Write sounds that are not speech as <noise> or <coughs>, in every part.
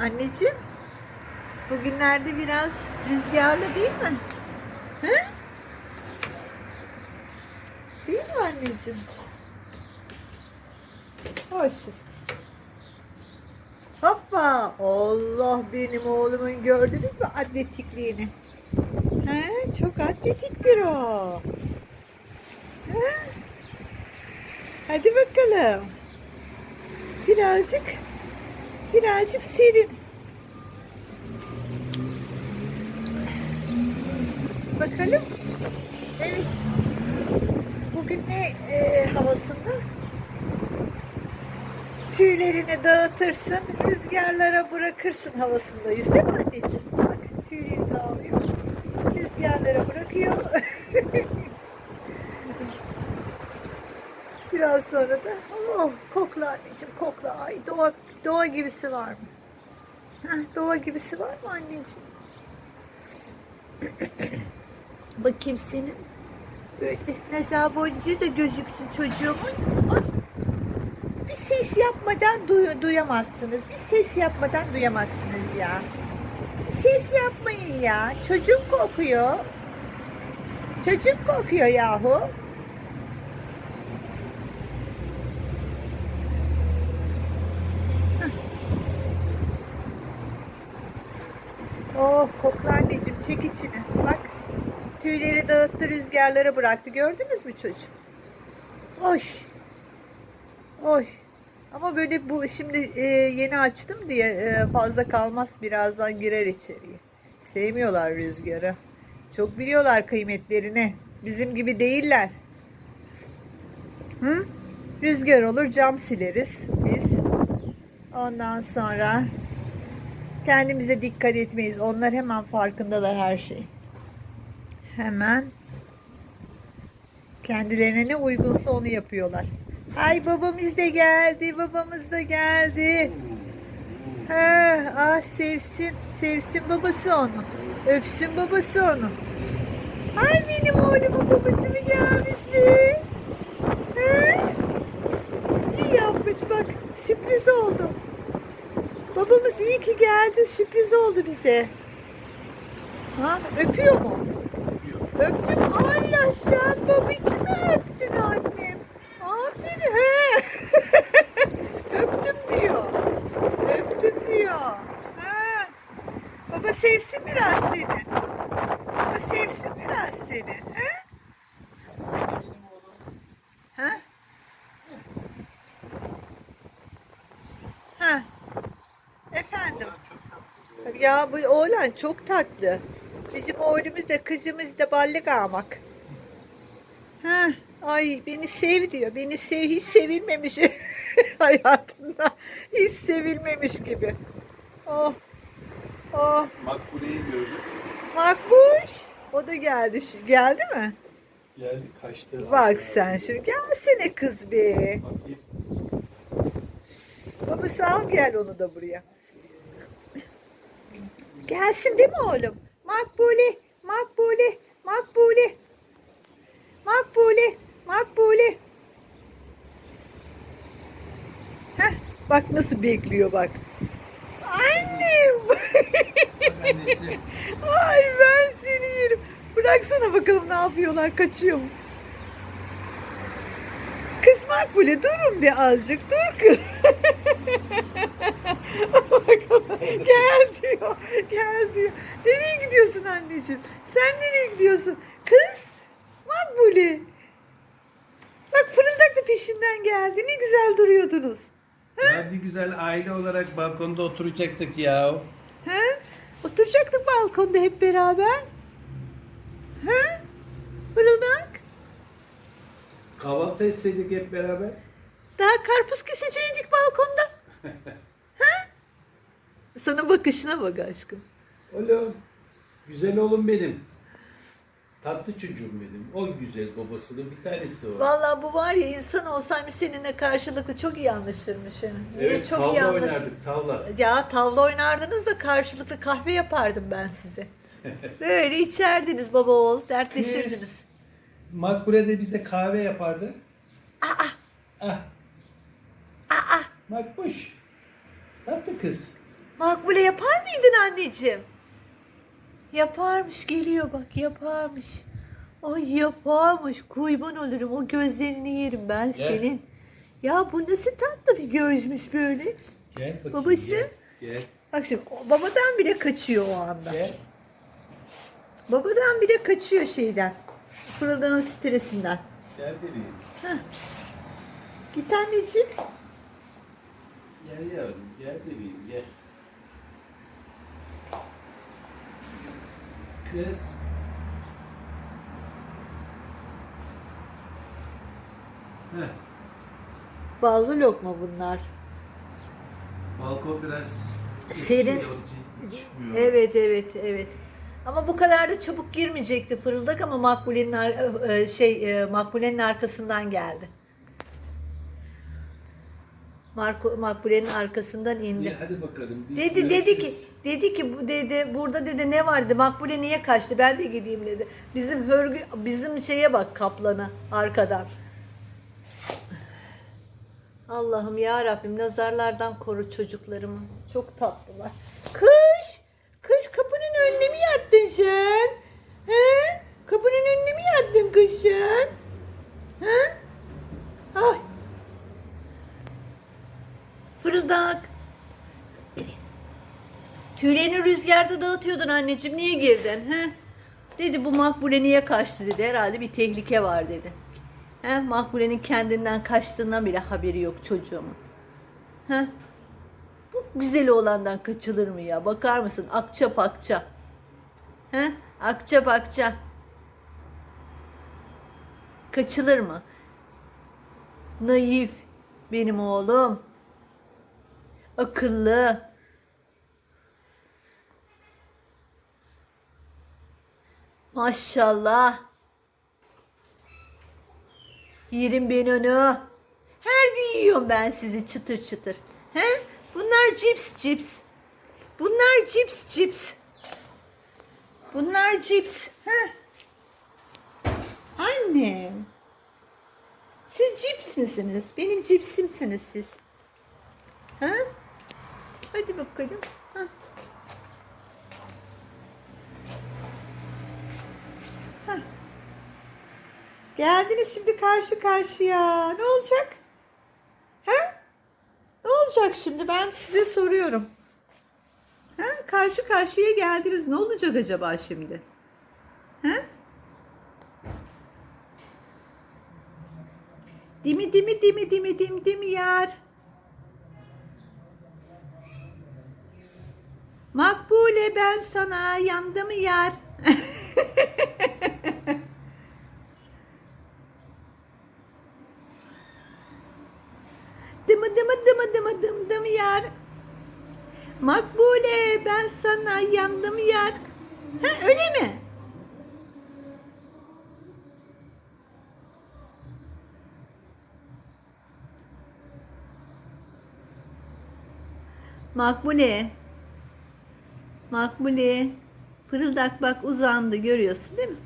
Anneciğim, bugünlerde biraz rüzgarlı değil mi? He? Değil mi anneciğim? Hoş. Hoppa! Allah benim oğlumun gördünüz mü atletikliğini? He, çok atletiktir o. He? Hadi bakalım. Birazcık birazcık serin. Bakalım. Evet. Bugün ne e, havasında? Tüylerini dağıtırsın, rüzgarlara bırakırsın havasındayız değil mi anneciğim? Bak tüyleri dağılıyor. Rüzgarlara bırakıyor. <laughs> Biraz sonra da oh kokla anneciğim kokla. Ay doğa, doğa gibisi var mı? Heh, doğa gibisi var mı anneciğim? <coughs> Bakayım senin. Böyle nazar boncuğu da gözüksün çocuğumun. Ay. Bir ses yapmadan duy- duyamazsınız. Bir ses yapmadan duyamazsınız ya. Bir ses yapmayın ya. Çocuk kokuyor. Çocuk kokuyor yahu. Oh kokla anneciğim çek içine. Bak tüyleri dağıttı rüzgarlara bıraktı. Gördünüz mü çocuğum? Oy. Oy. Ama böyle bu şimdi e, yeni açtım diye e, fazla kalmaz. Birazdan girer içeriye. Sevmiyorlar rüzgarı. Çok biliyorlar kıymetlerini. Bizim gibi değiller. Hı? Rüzgar olur cam sileriz biz. Ondan sonra kendimize dikkat etmeyiz. Onlar hemen farkındalar her şey. Hemen kendilerine ne uygunsa onu yapıyorlar. Ay babamız da geldi, babamız da geldi. Ha, ah sevsin, sevsin babası onu. Öpsün babası onu. Ay benim oğlumun babası mı gelmiş mi? Ha? İyi yapmış bak, sürpriz oldu. Babamız iyi ki geldi, sürpriz oldu bize. Ha, öpüyor mu? Öptüm. Allah sen babi kimi öptün annem? Aferin he. Öptüm diyor. Öptüm diyor. Ha. Baba sevsin biraz seni. Baba sevsin biraz seni. He? Ha? Ha. Efendim. Ya bu oğlan çok tatlı. Bizim oğlumuz da kızımız da ballı almak. Ha, ay beni sev diyor. Beni sev hiç sevilmemiş <laughs> hayatında. Hiç sevilmemiş gibi. Oh. Oh. Makbule'yi gördüm. Makbuş. O da geldi. Geldi mi? Geldi kaçtı. Bak sen şimdi. Gelsene kız be. Bakayım. Babası al gel onu da buraya. Gelsin değil mi oğlum? Makbule, makbule, makbule. Makbule, makbule. Heh, bak nasıl bekliyor bak. Annem. <laughs> Ay ben seni yerim. Bıraksana bakalım ne yapıyorlar. Kaçıyor mu? Kız Makbule durun bir azıcık. Dur kız. Bakalım, gel diyor. Gel diyor. Nereye gidiyorsun anneciğim? Sen nereye gidiyorsun? Kız Makbule. Bak fırıldak da peşinden geldi. Ne güzel duruyordunuz. Ya bir güzel aile olarak balkonda oturacaktık ya. He? Oturacaktık balkonda hep beraber. He? Fırıldak. Kahvaltı etseydik hep beraber. Daha karpuz keseceydik balkonda. <laughs> Sana bakışına bak aşkım. Oğlum. Güzel oğlum benim. Tatlı çocuğum benim. O güzel babasının bir tanesi o. Vallahi bu var ya insan olsaymış seninle karşılıklı çok iyi anlaşırmış. Yine Evet çok iyi tavla anla- oynardık tavla. Ya tavla oynardınız da karşılıklı kahve yapardım ben size. <laughs> Böyle içerdiniz baba oğul dertleşirdiniz. Kız. Makbule de bize kahve yapardı. Aa, Ah. aa, Makbuş. Tatlı kız. Makbule yapar mıydın anneciğim? Yaparmış geliyor bak yaparmış. Ay yaparmış kurban olurum o gözlerini yerim ben Gel. senin. Ya bu nasıl tatlı bir gözmüş böyle. Gel bakayım. Babası? Gel. Gel. Bak şimdi o babadan bile kaçıyor o anda. gel. Babadan bile kaçıyor şeyden. Fırıldağın stresinden. Gel bebeğim. Git anneciğim. Gel yavrum. Gel bebeğim. Gel. Kız. Heh. Ballı lokma bunlar. Balkon biraz Serin. çıkmıyor. Evet evet evet. Ama bu kadar da çabuk girmeyecekti fırıldak ama Makbule'nin ar- e, şey e, Makbule'nin arkasından geldi. Marko, Makbule'nin arkasından İyi, indi. hadi bakalım. bir Dedi dedi ki dedi ki bu dedi burada dedi ne vardı Makbule niye kaçtı ben de gideyim dedi. Bizim hörgü bizim şeye bak kaplana arkadan. Allah'ım ya Rabbim nazarlardan koru çocuklarımı. Çok tatlılar. Kış! Kış kapının önüne mi yattın sen? He? Kapının önüne mi yattın kış sen? He? Ay. Fırıldak. Tüylerini rüzgarda dağıtıyordun anneciğim. Niye girdin? He? Dedi bu Makbule niye kaçtı dedi. Herhalde bir tehlike var dedi. He? Makbule'nin kendinden kaçtığından bile haberi yok çocuğumun. He? Bu güzel olandan kaçılır mı ya? Bakar mısın? Akça pakça. He? Akça pakça. Kaçılır mı? Naif benim oğlum. Akıllı. Maşallah. Yerim ben onu. Her gün yiyorum ben sizi çıtır çıtır. He? Bunlar cips cips. Bunlar cips cips. Bunlar cips. He? Annem. Siz cips misiniz? Benim cipsimsiniz siz. Ha? Hadi bakalım. Ha. Ha. Geldiniz şimdi karşı karşıya. Ne olacak? Ha? Ne olacak şimdi? Ben size soruyorum. Ha? Karşı karşıya geldiniz. Ne olacak acaba şimdi? Ha? Dimi dimi dimi dimi dim dimi yar. Makbule ben sana yandım yar. Dımı dımı dımı dımı dım dım yar. Makbule ben sana yandım yar. Ha öyle mi? Makbule. Makbule. Fırıldak bak uzandı görüyorsun değil mi?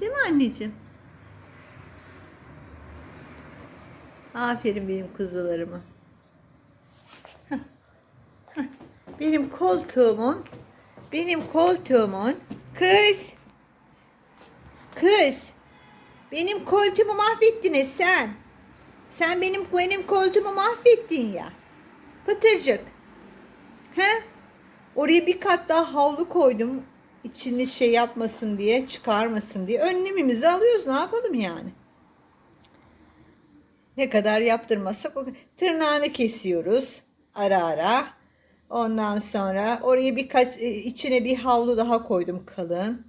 Değil mi anneciğim? Aferin benim kuzularıma. Benim koltuğumun benim koltuğumun kız kız benim koltuğumu mahvettiniz sen. Sen benim benim koltuğumu mahvettin ya. Pıtırcık. He? Oraya bir kat daha havlu koydum. İçini şey yapmasın diye, çıkarmasın diye. Önlemimizi alıyoruz. Ne yapalım yani? Ne kadar yaptırmazsak o tırnağını kesiyoruz ara ara. Ondan sonra oraya birkaç e, içine bir havlu daha koydum kalın.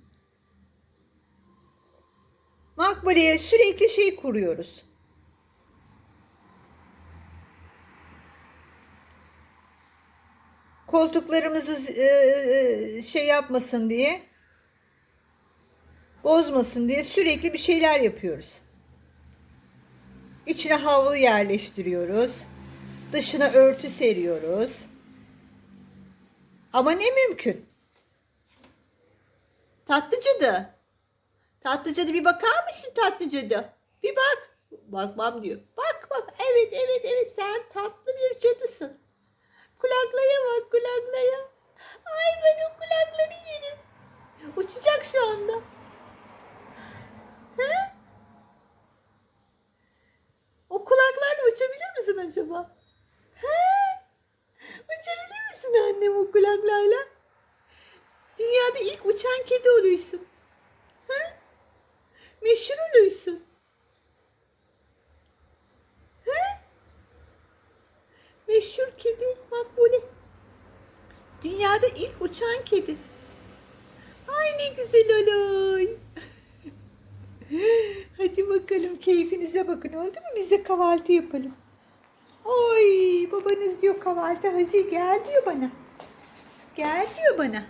Makbule'ye sürekli şey kuruyoruz. Koltuklarımızı e, e, şey yapmasın diye bozmasın diye sürekli bir şeyler yapıyoruz. İçine havlu yerleştiriyoruz. Dışına örtü seriyoruz. Ama ne mümkün? Tatlıcadı. Tatlıcadı bir bakar mısın tatlıcadı? Bir bak. Bakmam diyor. Bak bak. Evet evet evet sen tatlı bir cadısın. Kulaklaya bak kulaklaya. Ay ben o kulakları yerim. Uçacak şu anda. He? O kulaklarla uçabilir misin acaba? He? Uçabilir misin annem o kulaklarla? Dünyada ilk uçan kedi oluyorsun. He? Meşhur oluyorsun. He? Meşhur kedi Makbule. Dünyada ilk uçan kedi. Ay ne güzel oluy. <laughs> Hadi bakalım keyfinize bakın oldu mu? Biz de kahvaltı yapalım. Oy babanız diyor kahvaltı hazır gel diyor bana. Gel diyor bana.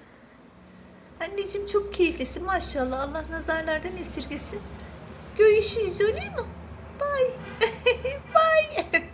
Anneciğim çok keyiflisin maşallah Allah nazarlardan esirgesin. Görüşürüz olur mu? <laughs>